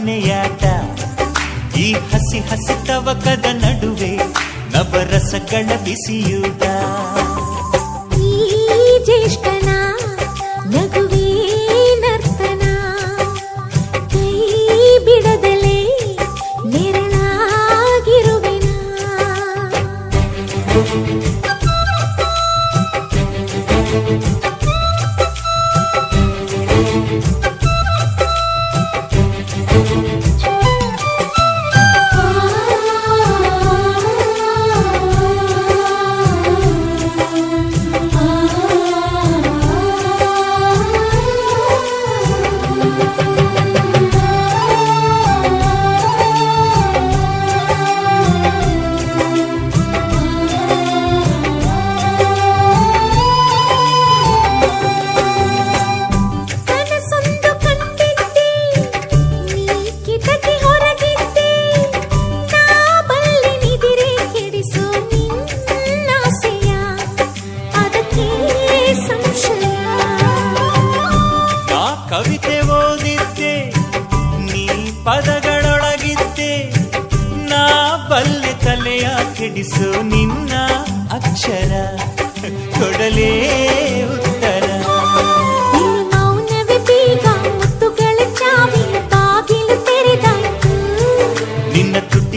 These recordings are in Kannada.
ಮನೆಯಾಟ ಈ ಹಸಿ ಹಸಿ ತವಕದ ನಡುವೆ ನವರಸಗಳ ಬಿಸಿಯೂಟ.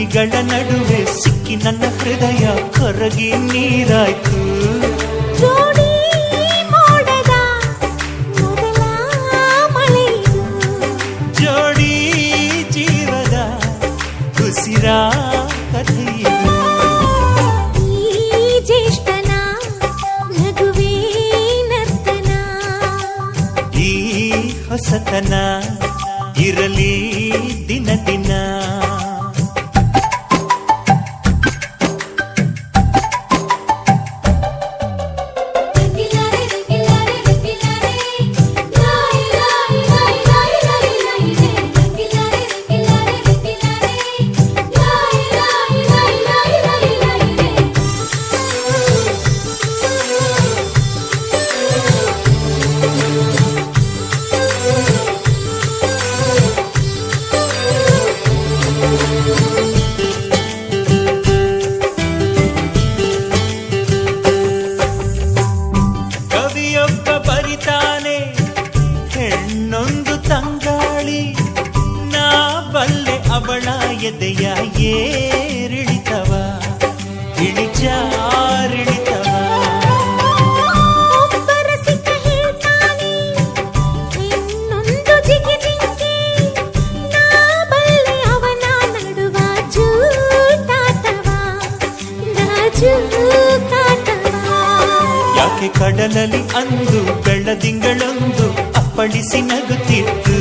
ಮಿತಿಗಳ ನಡುವೆ ಸಿಕ್ಕಿ ನನ್ನ ಹೃದಯ ಕರಗಿ ನೀರಾಯ್ತು ಹಾಗೆ ಕಡಲಲ್ಲಿ ಅಂದು ಬೆಳದಿಂಗಳೊಂದು ಅಪ್ಪಳಿಸಿ ನಗುತ್ತಿತ್ತು.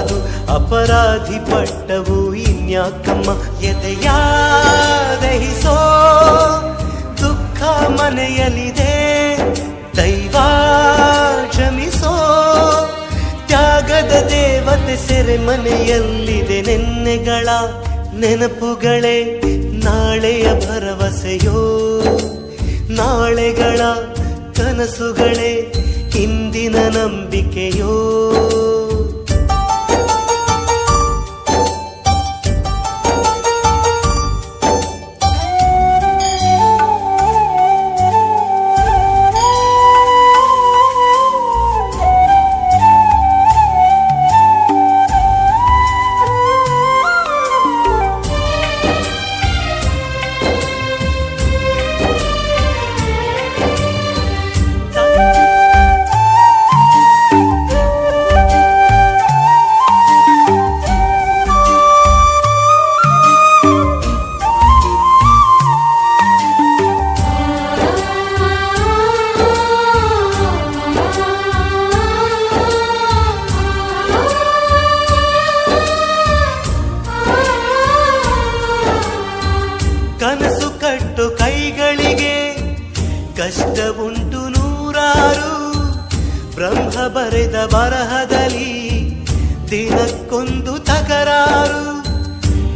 ಕಾದು ಅಪರಾಧಿ ಪಟ್ಟವು ಇನ್ಯಾಕಮ್ಮ ಎದೆಯ ದಹಿಸೋ? ದುಃಖ ಮನೆಯಲಿದೆ ದೈವ ಕ್ಷಮಿಸೋ. ತ್ಯಾಗದ ದೇವತೆ ಸೆರೆ ಮನೆಯಲ್ಲಿದೆ, ನೆನ್ನೆಗಳ ನೆನಪುಗಳೇ ನಾಳೆಯ ಭರವಸೆಯೋ? ನಾಳೆಗಳ ಕನಸುಗಳೇ ಇಂದಿನ ನಂಬಿಕೆಯೋ?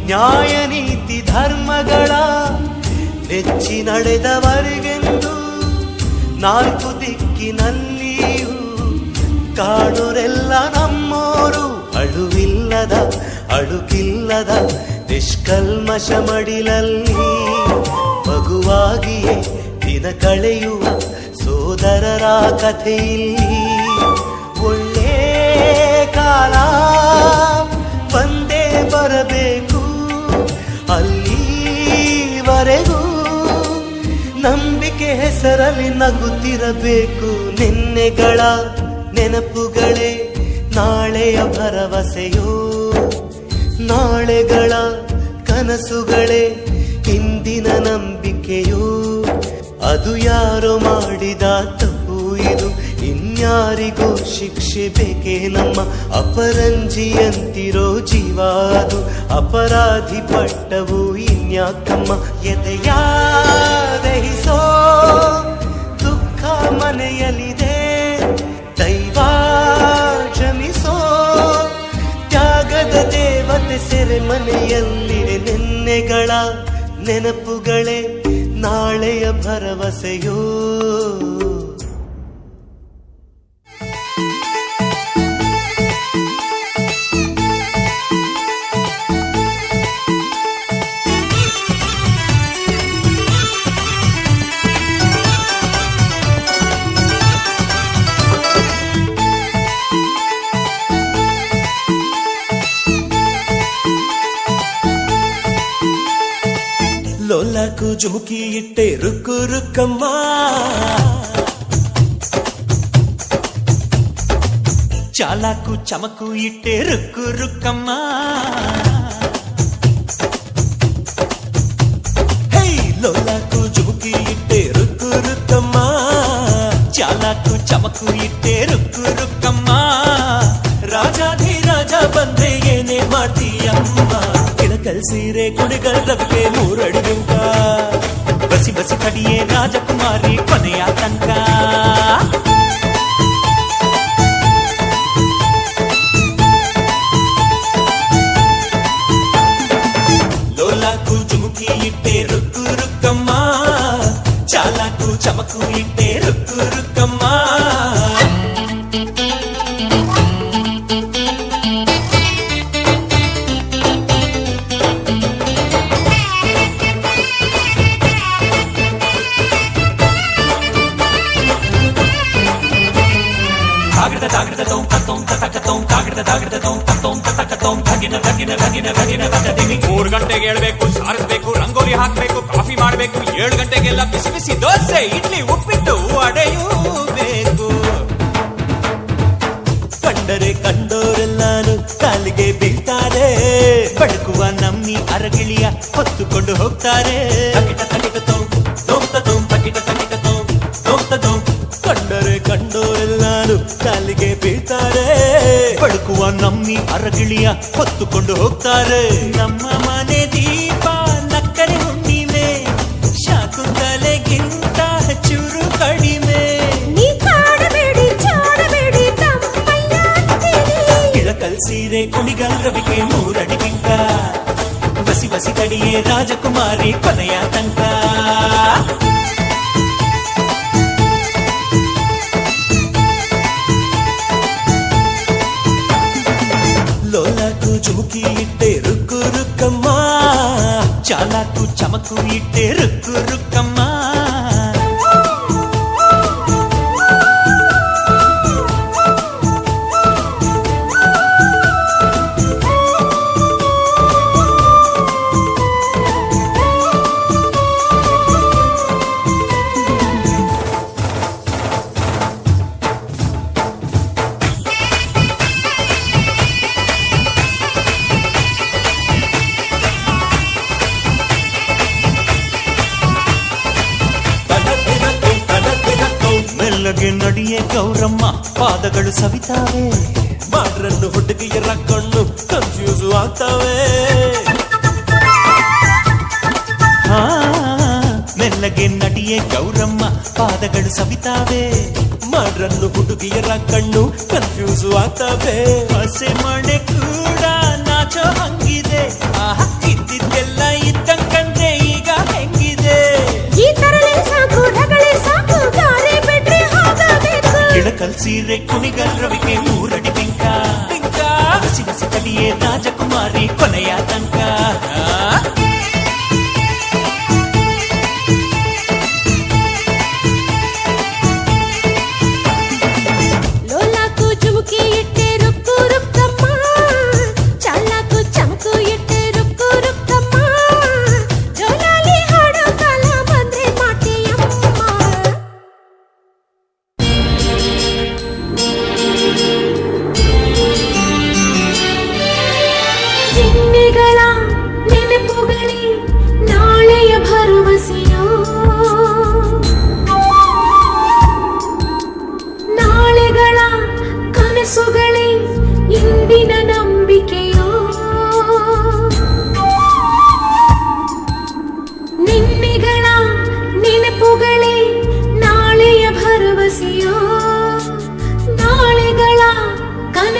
ನ್ಯಾಯ ನೀತಿ ಧರ್ಮಗಳ ನೆಚ್ಚಿ ನಡೆದವರಿಗೆಂದು ನಾಲ್ಕು ದಿಕ್ಕಿನಲ್ಲಿಯೂ ಕಾಡೋರೆಲ್ಲ ನಮ್ಮೋರು ಅಳುವಿಲ್ಲದ, ಅಳುಕಿಲ್ಲದ, ನಿಷ್ಕಲ್ಮಶ ಮಡಿಲಲ್ಲಿ ಮಗುವಾಗಿಯೇ ದಿನ ಕಳೆಯುವ ಸೋದರರ ಕಥೆಯಲ್ಲಿ ಒಳ್ಳೆ ಕಾಲ ಬಂದೇ ಬರಬೇಕು. ಅಲ್ಲಿವರೆಗೂ ನಂಬಿಕೆ ಹೆಸರಲ್ಲಿ ನಗುತ್ತಿರಬೇಕು ನಿನ್ನೆಗಳ ನೆನಪುಗಳೇ ನಾಳೆಯ ಭರವಸೆಯೋ? ನಾಳೆಗಳ ಕನಸುಗಳೇ ಇಂದಿನ ನಂಬಿಕೆಯೋ? ಅದು ಯಾರೋ ಮಾಡಿದ ಇನ್ಯಾರಿಗೋ ಶಿಕ್ಷೆ ಬೇಕೇ ನಮ್ಮ ಅಪರಂಜಿಯಂತಿರೋ ಜೀವಾದು ಅಪರಾಧಿ ಪಟ್ಟವು ಇನ್ಯಾಕಮ್ಮ ಎದೆಯ ದಹಿಸೋ? ದುಃಖ ಮನೆಯಲ್ಲಿದೆ, ದೈವ ಕ್ಷಮಿಸೋ. ತ್ಯಾಗದ ದೇವತೆ ಸೆರೆ ಮನೆಯಲ್ಲಿದೆ ನಿನ್ನೆಗಳ ನೆನಪುಗಳೇ, ನಾಳೆಯ ಭರವಸೆಯೋ ಲೋಲಾಕು ಜುಮುಕಿ ಇಟ್ಟೆ ರುಕ್ಕು ರುಕ್ಕಮ್ಮ ಚಾಲಾಕು ಚಮಕು ಇಟ್ಟೆ ರುಕ್ಕು ರುಕ್ಕಮ್ಮ ಹೇ ಲೋಲಾಕು ಜುಮುಕಿ ಇಟ್ಟೆ ರುಕ್ಕು ರುಕ್ಕಮ್ಮ ಚಾಲಾಕು ಚಮಕು ಇಟ್ಟೆ ರುಕ್ಕು ರುಕ್ಕಮ್ಮ ರಾಜಾಧಿರಾಜ ಬಂದ್ರೆ ಏನೇ ಮಾಡ್ತೀಯಮ್ಮ ಕಿಳಕಲ್ ಸೀರೆ ಕುಡಿಗಲ್ಲವಿಗೆ ಮೂರಡಿ ಬಿಂಕ ಬಸಿ ಬಸಿ ಕಡಿಯೇ ರಾಜಕುಮಾರಿ ಕೊನೆಯ ತನಕ ಲೋಲಾಕು ಜುಮುಕಿ ಇಟ್ಟೆ ರುಕ್ಕು ರುಕ್ಕಮ್ಮ ಚಾಲಾಕು ಚಮಕು ಇಟ್ಟೆ ರುಕ್ಕು ರುಕ್ಕಮ್ಮ ಮಾಡ್ಬೇಕು ಏಳು ಗಂಟೆಗೆಲ್ಲ ಬಿಸಿ ಬಿಸಿ ದೋಸೆ, ಇಡ್ಲಿ, ಉಪ್ಪಿಟ್ಟು ಅಡೆಯಬೇಕು ಕಂಡರೆ ಕಂಡೋರೆಲ್ಲಾನು ಕಾಲಿಗೆ ಬೀಳ್ತಾರೆ. ಬಡಕುವ ನಮ್ಮಿ ಅರಗಿಳಿಯ ಹೊತ್ತುಕೊಂಡು ಹೋಗ್ತಾರೆ. ಕಂಡರೆ ಕಂಡೋರೆಲ್ಲಾನು ಕಾಲಿಗೆ ಬೀಳ್ತಾರೆ. ಬಡಕುವ ನಮ್ಮಿ ಅರಗಿಳಿಯ ಹೊತ್ತುಕೊಂಡು ಹೋಗ್ತಾರೆ. ನಮ್ಮ ಮನೆ ನೀರೇ ಕುಣಿಗಲ್ರವಿಗೆ ಮೂರಡಿ ಗಿಂತ ಬಸಿ ಬಸಿ ತಡಿಯೇ ರಾಜಕುಮಾರಿ ಕೊನೆಯ ತನಕ లోలాకు జుముకి ఇట్టే రుక్కు రుక్కమ్మా చాలాకు చమకు ఇట్టే రుక్కు ಮೆಲ್ಲಗೆ ನಡಿಯೇ ಗೌರಮ್ಮ, ಪಾದಗಳು ಸವಿತಾವೆ. ಮಾಡ್ರನ್ನು ಹುಡುಗಿಯರ ಕಣ್ಣು ಕನ್ಫ್ಯೂಸ್ ಆಗ್ತವೆ. ಹಾ, ಮೆಲ್ಲಗೆ ನಡಿಯೇ ಗೌರಮ್ಮ, ಪಾದಗಳು ಸವಿತಾವೆ. ಮಾಡ್ರನ್ನು ಹುಡುಗಿಯರ ಕಣ್ಣು ಕನ್ಫ್ಯೂಸ್ ಆಗ್ತವೆ. ಹಸೆ ಮಣೆ ಕೂಡ ನಾಚೋ ಹೋಗಬೇಕು ಇಳಕಲ್ ಸೀರೆ ಕುಣಿಗಲ್ ರವಿಗೆ ಮೂರಡಿ ಬಿಂಕ ಬಿಂಕ ಹಸಿ ಹಸಿ ಕಲಿಯೇ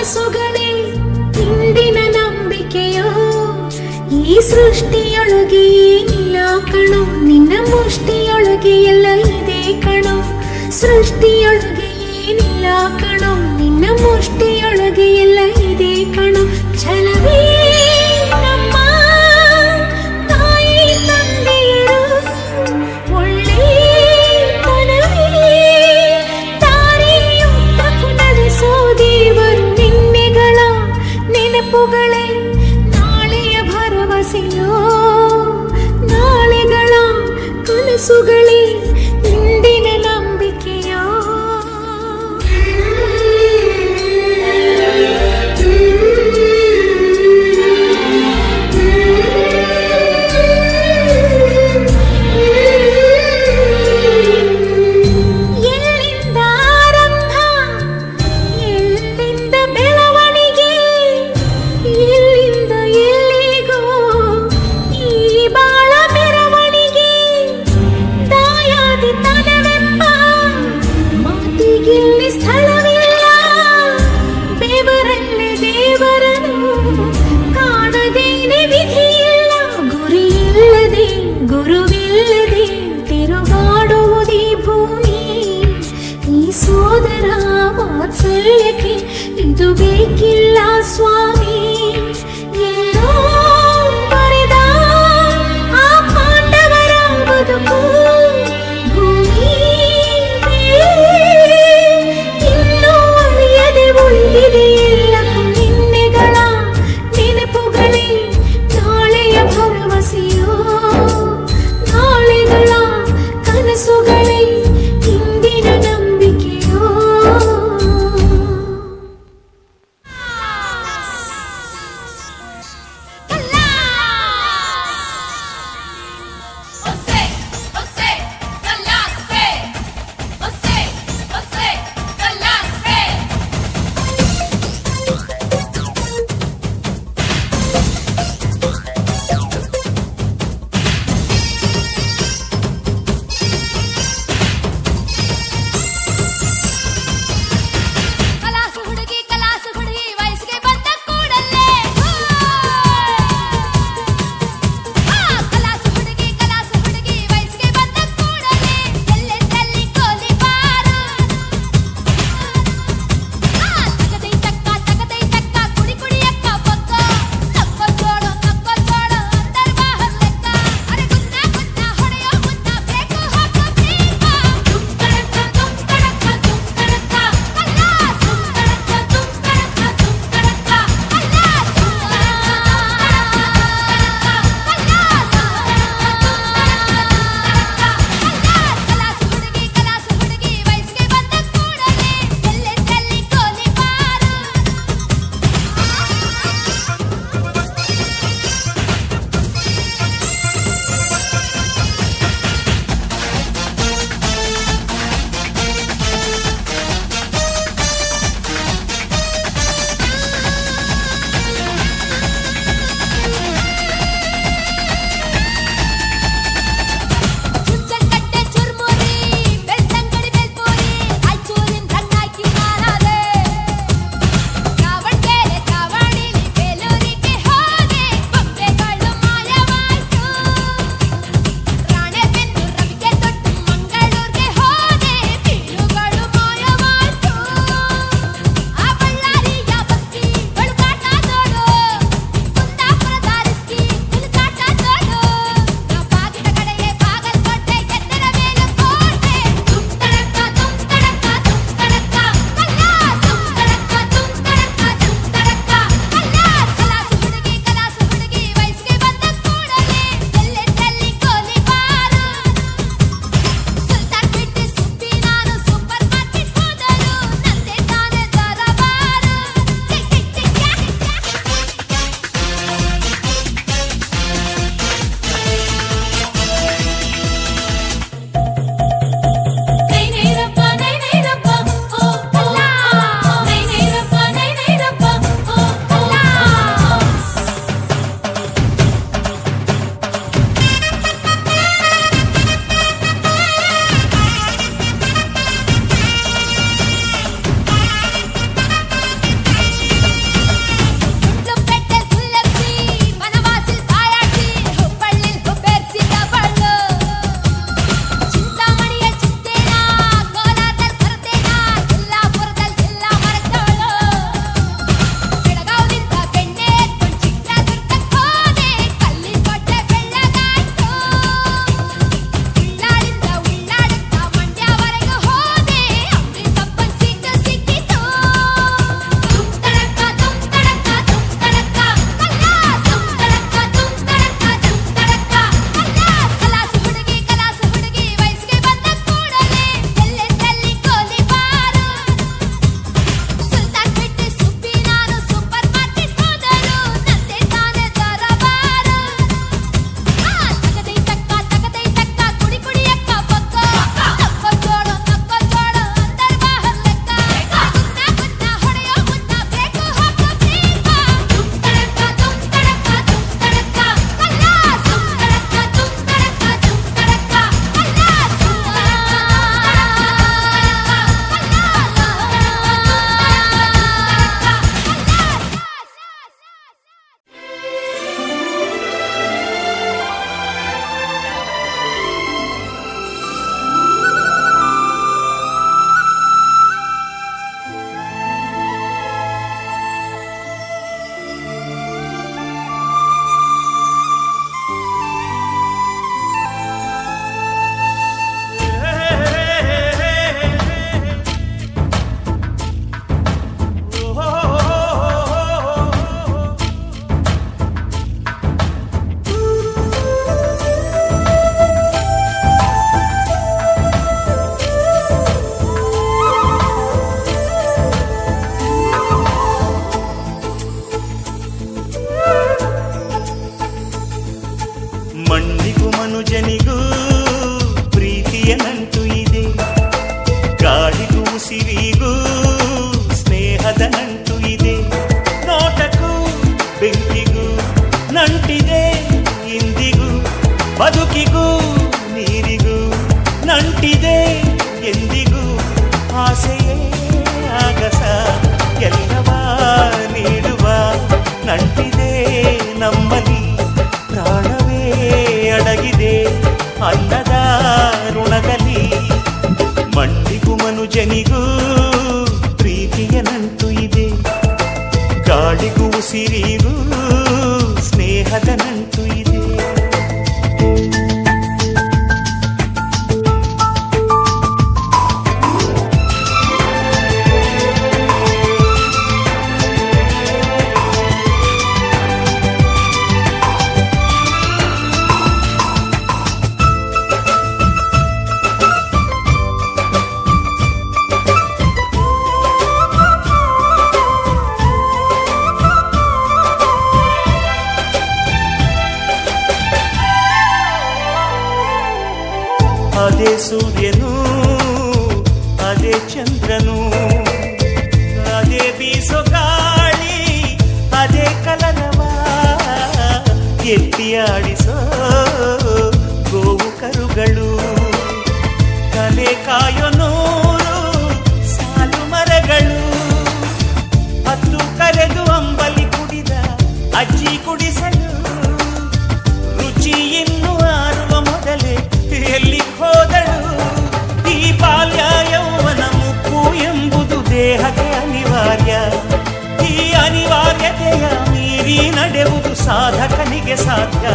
ಕನಸುಗಳೇ ಇಂದಿನ ನಂಬಿಕೆಯೋ ಈ ಸೃಷ್ಟಿಯೊಳಗೆ ಏನಿಲ್ಲ ಕಣೋ ನಿನ್ನ ಮುಷ್ಟಿಯೊಳಗೆ ಎಲ್ಲ ಇದೆ ಕಣೋ ಸೃಷ್ಟಿಯೊಳಗೆ ಏನಿಲ್ಲ ಕಣೋ ನಿನ್ನ ಮುಷ್ಟಿಯೊಳಗೆ ಎಲ್ಲ ಇದೆ ಕಣೋ ಛಲವೇ ಇದು ಬೇಕಿಲ್ಲ ಸ್ವಾಮಿ ಅದೇ ಸೂರ್ಯನು, ಅದೇ ಚಂದ್ರನು. ಅದೇ ಬೀಸೋ ಗಾಳಿ, ಅದೇ ಕಲನವ. ಎತ್ತಿ ಆಡಿಸೋ ಗೋವು ಕರುಗಳು. ಕಲೆ ಕಾಯೋ ನೂರು ಸಾಲು ಮರಗಳು. ಹತ್ತು ಕರೆದು ಅಂಬಲಿ ಕುಡಿದ ಅಜ್ಜಿ ಕುಡಿಸಲು ರುಚಿಯಿಂದ ಬಾಲ್ಯ ಯೌವನ ಮುಪ್ಪು ಎಂಬುದು ದೇಹಕ್ಕೆ ಅನಿವಾರ್ಯ ಈ ಅನಿವಾರ್ಯತೆಯ ಮೀರಿ ನಡೆವುದು ಸಾಧಕನಿಗೆ ಸಾಧ್ಯ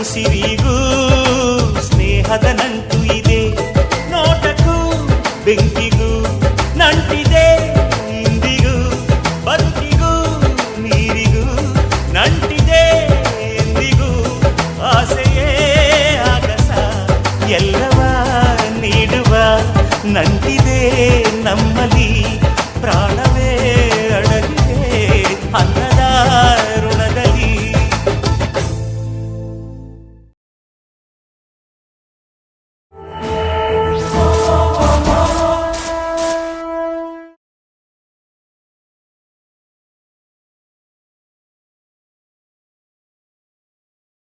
ಉಸಿರಿಗೂ ಸ್ನೇಹದ ನಂಟು ಇದೆ ನೋಟಕ್ಕೂ ಬೆಂಕಿಗೂ